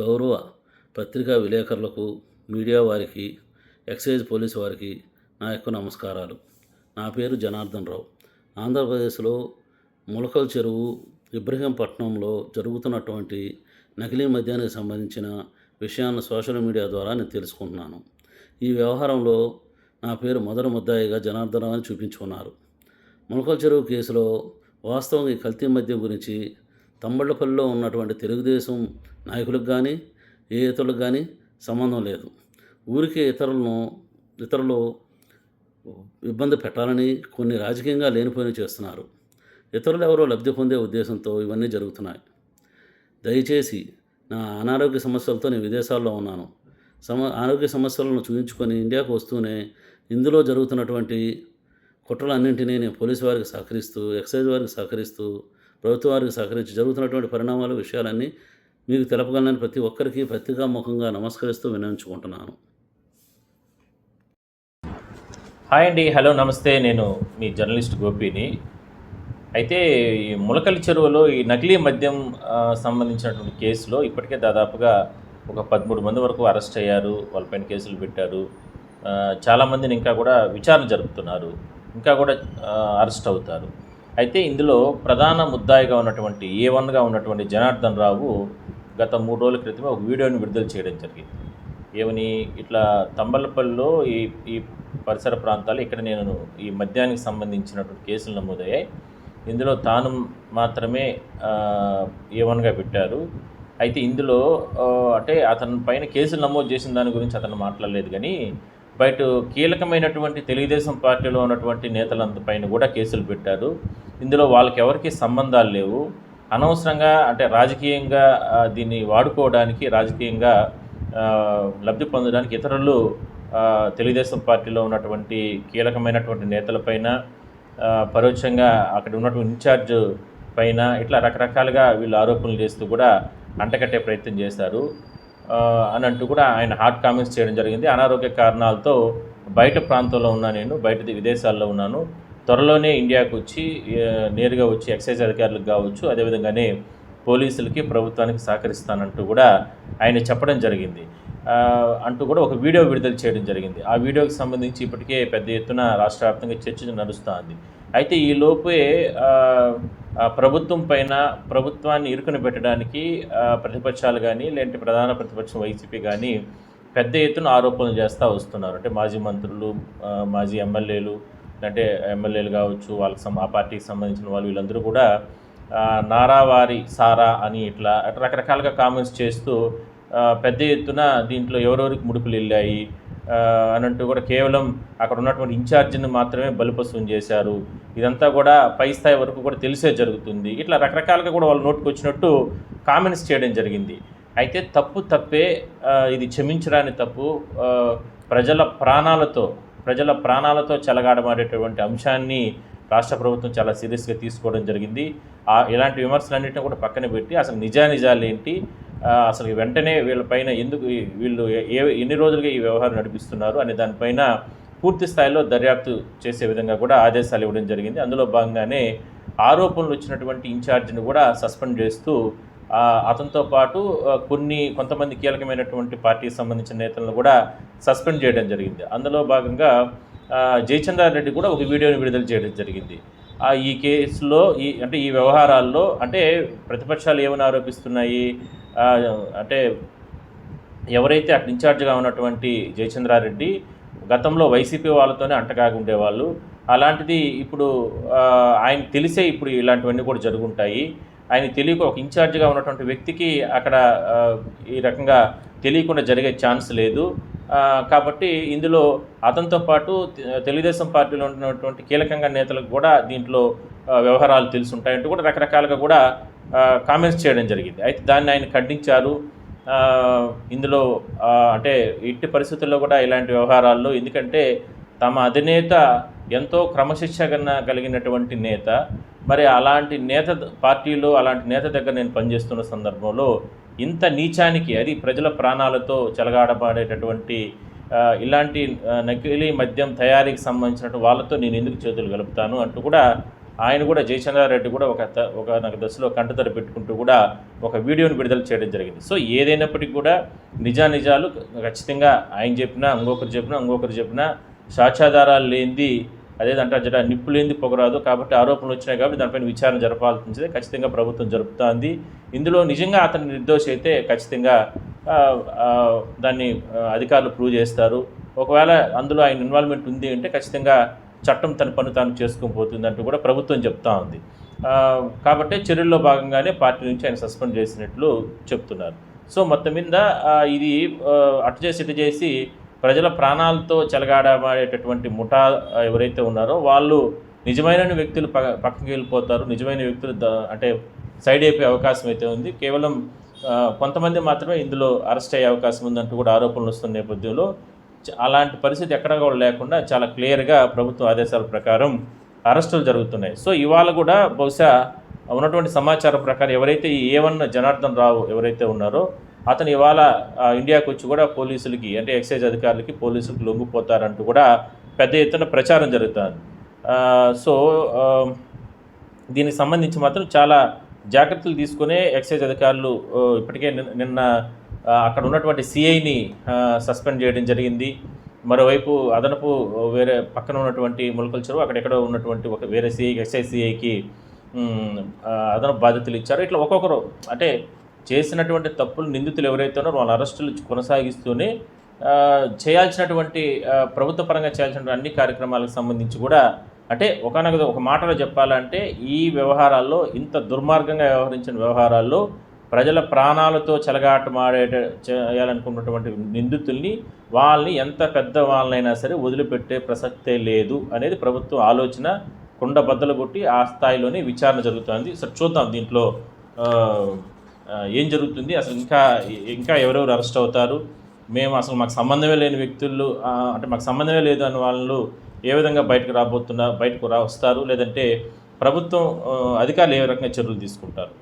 గౌరవ పత్రికా విలేకరులకు మీడియా వారికి ఎక్సైజ్ పోలీస్ వారికి నా యొక్క నమస్కారాలు. నా పేరు జనార్దన్ రావు. ఆంధ్రప్రదేశ్లో ములకల్ చెరువు ఇబ్రహీంపట్నంలో జరుగుతున్నటువంటి నకిలీ మద్యానికి సంబంధించిన విషయాలను సోషల్ మీడియా ద్వారా నేను తెలుసుకుంటున్నాను. ఈ వ్యవహారంలో నా పేరు మొదటి ముద్దాయిగా జనార్దన్ అని చూపించుకున్నారు. ములకల్ చెరువు కేసులో వాస్తవంగా ఈ కల్తీ మద్యం గురించి తమ్మళ్ళపల్లిలో ఉన్నటువంటి తెలుగుదేశం నాయకులకు కానీ ఏ ఇతరులకు కానీ సంబంధం లేదు. ఊరికే ఇతరులను ఇతరులు ఇబ్బంది పెట్టాలని కొన్ని రాజకీయంగా లేనిపోయిన చేస్తున్నారు. ఇతరులు ఎవరో లబ్ధి పొందే ఉద్దేశంతో ఇవన్నీ జరుగుతున్నాయి. దయచేసి నా అనారోగ్య సమస్యలతో నేను విదేశాల్లో ఉన్నాను. సమ ఆరోగ్య సమస్యలను చూపించుకొని ఇండియాకు వస్తూనే ఇందులో జరుగుతున్నటువంటి కుట్రలన్నింటినీ నేను పోలీసు వారికి సహకరిస్తూ ఎక్సైజ్ వారికి సహకరిస్తూ ప్రభుత్వ వారికి సహకరించి జరుగుతున్నటువంటి పరిణామాలు విషయాలన్నీ మీకు తెలపగలనని ప్రతి ఒక్కరికి పత్రికాముఖంగా నమస్కరిస్తూ వినవించుకుంటున్నాను హాయ్ అండి. హలో నమస్తే. నేను మీ జర్నలిస్ట్ గోపిని. అయితే ఈ ములకలి చెరువులో ఈ నకిలీ మద్యం సంబంధించినటువంటి కేసులో ఇప్పటికే దాదాపుగా ఒక పదమూడు మంది వరకు అరెస్ట్ అయ్యారు. వాళ్ళపైన కేసులు పెట్టారు. చాలామందిని ఇంకా కూడా విచారణ జరుపుతున్నారు. ఇంకా కూడా అరెస్ట్ అవుతారు. అయితే ఇందులో ప్రధాన ముద్దాయిగా ఉన్నటువంటి ఏ వన్గా ఉన్నటువంటి జనార్దన్ రావు గత మూడు రోజుల క్రితమే ఒక వీడియోని విడుదల చేయడం జరిగింది. ఏమని ఇట్లా తంబలపల్లిలో ఈ ఈ పరిసర ప్రాంతాలు ఇక్కడ నేను ఈ మద్యానికి సంబంధించినటువంటి కేసులు నమోదయ్యాయి. ఇందులో తాను మాత్రమే ఏవన్గా పెట్టారు. అయితే ఇందులో అంటే అతని పైన కేసులు నమోదు చేసిన దాని గురించి అతను మాట్లాడలేదు కానీ బయట కీలకమైనటువంటి తెలుగుదేశం పార్టీలో ఉన్నటువంటి నేతలంత పైన కూడా కేసులు పెట్టారు. ఇందులో వాళ్ళకి ఎవరికి సంబంధాలు లేవు. అనవసరంగా అంటే రాజకీయంగా దీన్ని వాడుకోవడానికి రాజకీయంగా లబ్ధి పొందడానికి ఇతరులు తెలుగుదేశం పార్టీలో ఉన్నటువంటి కీలకమైనటువంటి నేతలపైన పరోక్షంగా అక్కడ ఉన్నటువంటి ఇన్ఛార్జ్ పైన ఇట్లా రకరకాలుగా వీళ్ళు ఆరోపణలు చేస్తూ కూడా అంటకట్టే ప్రయత్నం చేశారు. అని అంటూ కూడా ఆయన హాట్ కామెంట్స్ చేయడం జరిగింది. అనారోగ్య కారణాలతో బయట ప్రాంతంలో ఉన్నా నేను బయట విదేశాల్లో ఉన్నాను. త్వరలోనే ఇండియాకు వచ్చి నేరుగా వచ్చి ఎక్సైజ్ అధికారులకు కావచ్చు అదేవిధంగానే పోలీసులకి ప్రభుత్వానికి సహకరిస్తానంటూ కూడా ఆయన చెప్పడం జరిగింది. అంటూ కూడా ఒక వీడియో విడుదల చేయడం జరిగింది. ఆ వీడియోకి సంబంధించి ఇప్పటికే పెద్ద ఎత్తున రాష్ట్ర వ్యాప్తంగా చర్చ నడుస్తుంది. అయితే ఈ లోపే ప్రభుత్వం పైన ప్రభుత్వాన్ని ఇరుకుని పెట్టడానికి ప్రతిపక్షాలు కానీ లేదంటే ప్రధాన ప్రతిపక్షం వైసీపీ కానీ పెద్ద ఎత్తున ఆరోపణలు చేస్తూ వస్తున్నారు. అంటే మాజీ మంత్రులు మాజీ ఎమ్మెల్యేలు అంటే ఎమ్మెల్యేలు కావచ్చు వాళ్ళకి సం ఆ పార్టీకి సంబంధించిన వాళ్ళు వీళ్ళందరూ కూడా నారావారి సారా అని ఇట్లా అట్లా రకరకాలుగా కామెంట్స్ చేస్తూ పెద్ద ఎత్తున దీంట్లో ఎవరెవరికి ముడుపులు వెళ్ళాయి అనంటూ కూడా కేవలం అక్కడ ఉన్నటువంటి ఇన్ఛార్జిని మాత్రమే బలిపశువుని చేశారు. ఇదంతా కూడా పై స్థాయి వరకు కూడా తెలిసే జరుగుతుంది. ఇట్లా రకరకాలుగా కూడా వాళ్ళు నోటుకు వచ్చినట్టు కామెంట్స్ చేయడం జరిగింది. అయితే తప్పు తప్పే ఇది క్షమించరాని తప్పు ప్రజల ప్రాణాలతో ప్రజల ప్రాణాలతో చెలగాడమాడేటటువంటి అంశాన్ని రాష్ట్ర ప్రభుత్వం చాలా సీరియస్గా తీసుకోవడం జరిగింది. ఆ ఇలాంటి విమర్శలన్నింటినీ కూడా పక్కన పెట్టి అసలు నిజానిజాలు ఏంటి అసలు వెంటనే వీళ్ళపైన ఎందుకు వీళ్ళు ఏ ఎన్ని రోజులుగా ఈ వ్యవహారం నడిపిస్తున్నారు అనే దానిపైన పూర్తి స్థాయిలో దర్యాప్తు చేసే విధంగా కూడా ఆదేశాలు ఇవ్వడం జరిగింది. అందులో భాగంగానే ఆరోపణలు వచ్చినటువంటి ఇన్ఛార్జిని కూడా సస్పెండ్ చేస్తూ అతనితో పాటు కొన్ని కొంతమంది కీలకమైనటువంటి పార్టీకి సంబంధించిన నేతలను కూడా సస్పెండ్ చేయడం జరిగింది. అందులో భాగంగా జయచంద్రారెడ్డి కూడా ఒక వీడియోని విడుదల చేయడం జరిగింది. ఆ, ఈ కేసులో ఈ అంటే ఈ వ్యవహారాల్లో అంటే ప్రతిపక్షాలు ఏమని ఆరోపిస్తున్నాయి? అంటే ఎవరైతే అక్కడ ఇన్ఛార్జ్గా ఉన్నటువంటి జయచంద్రారెడ్డి గతంలో వైసీపీ వాళ్ళతోనే అంటకాగి ఉండేవాళ్ళు. అలాంటిది ఇప్పుడు ఆయన తెలిసే ఇప్పుడు ఇలాంటివన్నీ కూడా జరుగుంటాయి. ఆయన తెలియక ఒక ఇన్ఛార్జ్గా ఉన్నటువంటి వ్యక్తికి అక్కడ ఈ రకంగా తెలియకుండా జరిగే ఛాన్స్ లేదు. కాబట్టి ఇందులో అతనితో పాటు తెలుగుదేశం పార్టీలో ఉన్నటువంటి కీలకంగా నేతలకు కూడా దీంట్లో వ్యవహారాలు వ్యవహారాలు తెలుసుంటాయంటూ కూడా రకరకాలుగా కూడా కామెంట్స్ చేయడం జరిగింది. అయితే దాన్ని ఆయన ఖండించారు. ఇందులో అంటే ఇట్టి పరిస్థితుల్లో కూడా ఇలాంటి వ్యవహారాల్లో ఎందుకంటే తమ అధినేత ఎంతో క్రమశిక్షణ కలిగినటువంటి నేత. మరి అలాంటి నేత పార్టీలో అలాంటి నేత దగ్గర నేను పనిచేస్తున్న సందర్భంలో ఇంత నీచానికి అది ప్రజల ప్రాణాలతో చెలగాడబడేటటువంటి ఇలాంటి నకిలీ మద్యం తయారీకి సంబంధించినటువంటి వాళ్ళతో నేను ఎందుకు చేతులు కలుపుతాను అంటూ కూడా ఆయన కూడా జయచంద్రారెడ్డి కూడా ఒక త- ఒక నాకు దశలో కంటతర పెట్టుకుంటూ కూడా ఒక వీడియోని విడుదల చేయడం జరిగింది. సో ఏదైనప్పటికీ కూడా నిజానిజాలు ఖచ్చితంగా ఆయన చెప్పినా ఇంకొకరు చెప్పినా ఇంకొకరు చెప్పినా సాక్ష్యాధారాలు లేనిది అదేదంటే జర నిప్పు లేనిది పొగరాదు కాబట్టి ఆరోపణలు వచ్చినాయి కాబట్టి దానిపైన విచారణ జరపాల్సింది ఖచ్చితంగా ప్రభుత్వం జరుపుతోంది. ఇందులో నిజంగా అతను నిర్దోషి అయితే ఖచ్చితంగా దాన్ని అధికారులు ప్రూవ్ చేస్తారు. ఒకవేళ అందులో ఆయన ఇన్వాల్వ్మెంట్ ఉంది అంటే ఖచ్చితంగా చట్టం తన పని తాను చేసుకొని పోతుంది అంటూ కూడా ప్రభుత్వం చెప్తా ఉంది. కాబట్టి చర్యల్లో భాగంగానే పార్టీ నుంచి ఆయన సస్పెండ్ చేసినట్లు చెప్తున్నారు. సో మొత్తం మీద ఇది అటు చేసి ఇటు చేసి ప్రజల ప్రాణాలతో చెలగాడమాడేటటువంటి ముఠా ఎవరైతే ఉన్నారో వాళ్ళు నిజమైన వ్యక్తులు ప పక్కకి వెళ్ళిపోతారు. నిజమైన వ్యక్తులు అంటే సైడ్ అయిపోయే అవకాశం అయితే ఉంది. కేవలం కొంతమంది మాత్రమే ఇందులో అరెస్ట్ అయ్యే అవకాశం ఉందంటూ కూడా ఆరోపణలు వస్తున్న నేపథ్యంలో అలాంటి పరిస్థితి ఎక్కడ కూడా లేకుండా చాలా క్లియర్గా ప్రభుత్వ ఆదేశాల ప్రకారం అరెస్టులు జరుగుతున్నాయి. సో ఇవాళ కూడా బహుశా ఉన్నటువంటి సమాచారం ప్రకారం ఎవరైతే ఈ ఏవన్న జనార్దన్ రావు ఎవరైతే ఉన్నారో అతను ఇవాళ ఇండియాకు వచ్చి కూడా పోలీసులకి అంటే ఎక్సైజ్ అధికారులకి పోలీసులకు లొంగిపోతారంటూ కూడా పెద్ద ఎత్తున ప్రచారం జరుగుతుంది. సో దీనికి సంబంధించి మాత్రం చాలా జాగ్రత్తలు తీసుకునే ఎక్సైజ్ అధికారులు ఇప్పటికే నిన్న- అక్కడ ఉన్నటువంటి సిఐని సస్పెండ్ చేయడం జరిగింది. మరోవైపు అదనపు వేరే పక్కన ఉన్నటువంటి ములకల చెరువు అక్కడెక్కడో ఉన్నటువంటి ఒక వేరే సిఐకి ఎక్సైజ్ సిఐకి అదనపు బాధ్యతలు ఇచ్చారు. ఇట్లా ఒక్కొక్కరు అంటే చేసినటువంటి తప్పులు నిందితులు ఎవరైతే ఉన్నారో వాళ్ళ అరెస్టులు కొనసాగిస్తూనే చేయాల్సినటువంటి ప్రభుత్వ పరంగా చేయాల్సినటువంటి అన్ని కార్యక్రమాలకు సంబంధించి కూడా అంటే ఒకనొక ఒక మాటలో చెప్పాలంటే ఈ వ్యవహారాల్లో ఇంత దుర్మార్గంగా వ్యవహరించిన వ్యవహారాల్లో ప్రజల ప్రాణాలతో చెలగాటమాడే చేయాలనుకున్నటువంటి నిందితుల్ని వాళ్ళని ఎంత పెద్ద వాళ్ళనైనా సరే వదిలిపెట్టే ప్రసక్తే లేదు అనేది ప్రభుత్వం ఆలోచన కుండ బద్దలు కొట్టి ఆ స్థాయిలోనే విచారణ జరుగుతుంది. సరే చూద్దాం దీంట్లో ఏం జరుగుతుంది? అసలు ఇంకా ఇంకా ఎవరెవరు అరెస్ట్ అవుతారు? మేము అసలు మాకు సంబంధమే లేని వ్యక్తులు అంటే మాకు సంబంధమే లేదు అని వాళ్ళు ఏ విధంగా బయటకు రాబోతున్నారు బయటకు రా వస్తారు? లేదంటే ప్రభుత్వం అధికారులు ఏ రకంగా చర్యలు తీసుకుంటారు?